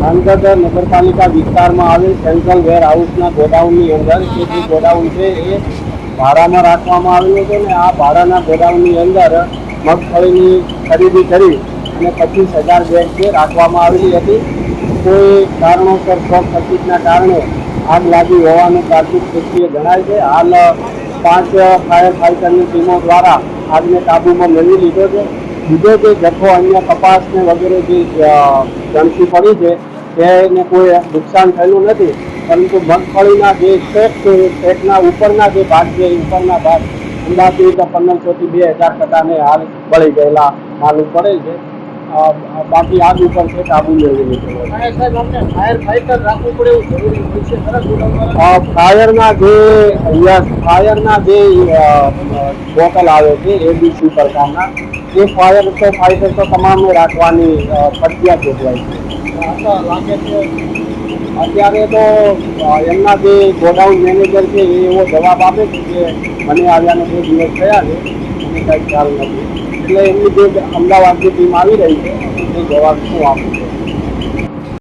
ભાંગર નગરપાલિકા વિસ્તારમાં આવેલ સેન્ટ્રલ વેરહાઉસના ગોડાઉનની અંદર કે જે ગોડાઉન છે એ ભાડામાં રાખવામાં આવ્યું હતું ને આ ભાડાના ગોડાઉનની અંદર મગફળીની ખરીદી કરી અને પચીસ હજાર બેગ જે રાખવામાં આવેલી હતી. કોઈ કારણોસર શોક સર્કિટના કારણે આગ લાગી હોવાનું પ્રાથમિક દ્રષ્ટિએ જણાય છે. હાલ પાંચ ફાયર ફાઇટરની ટીમો દ્વારા આગને કાબૂમાં મેળવી લીધો છે. બીજો જે જથ્થો અન્ય કપાસ ને વગેરે જે અ, પડી છે તેને કોઈ નુકસાન થયેલું નથી. પરંતુ મગફળીના જે સ્ટેક છે એ સ્ટેકના ઉપરના જે ભાગ છે એ ઉપરના ભાગ અંદાજિત પંદરસોથી બે હજાર ટકાને હાલ બળી ગયેલા માલુમ પડે છે. બાકી આગ ઉપર છે કાબુ મેળવી લીધો ફાયર ફાઈટર રાખવું પડે એવું છે. ખરા ફાયરના જે યસ ફાયરના જે બોટલ આવે છે એબીસી પ્રકારના. એ ફાયર છે ફાઈટર તો તમામને રાખવાની ફરજિયાત જોગવાઈ છે. લાગે છે. અત્યારે તો એમના જે ગોડાઉન મેનેજર છે એ એવો જવાબ આપે છે કે મને આવ્યાને બે દિવસ થયા છે મને કંઈ ખ્યાલ નથી. એટલે એમની જે અમદાવાદની ટીમ આવી રહી છે એ જવાબ શું આપે છે?